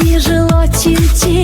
Сніжило тільки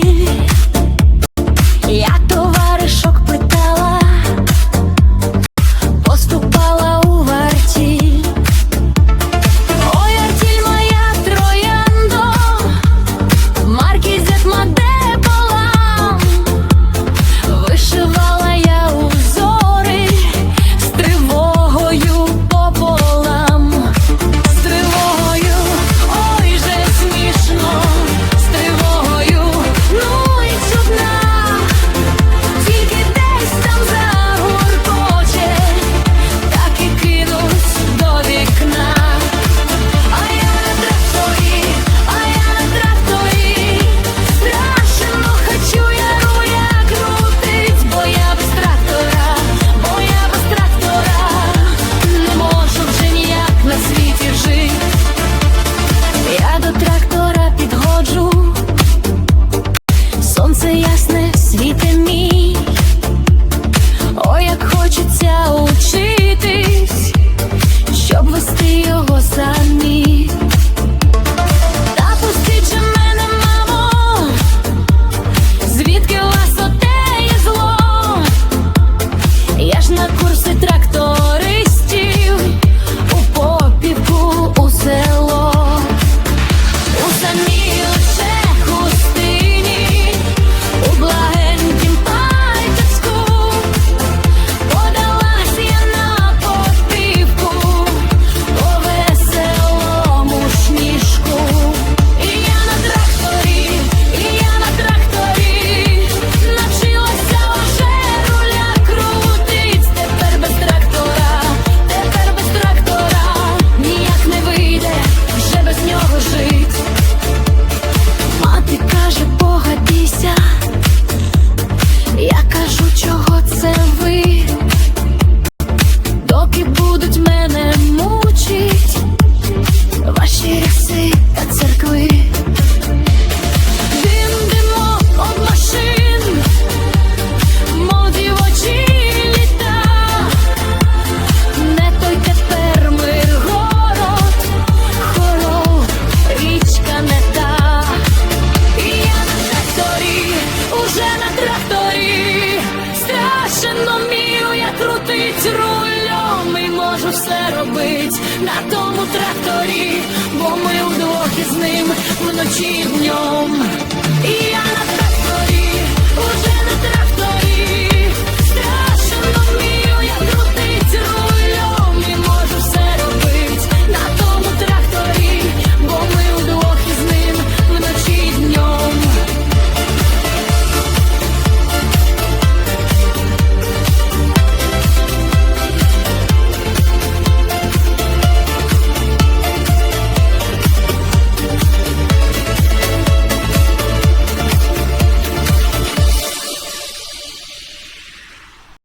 besar mi робить на тому тракторі, бо ми вдвох із ним вночі днем. І я на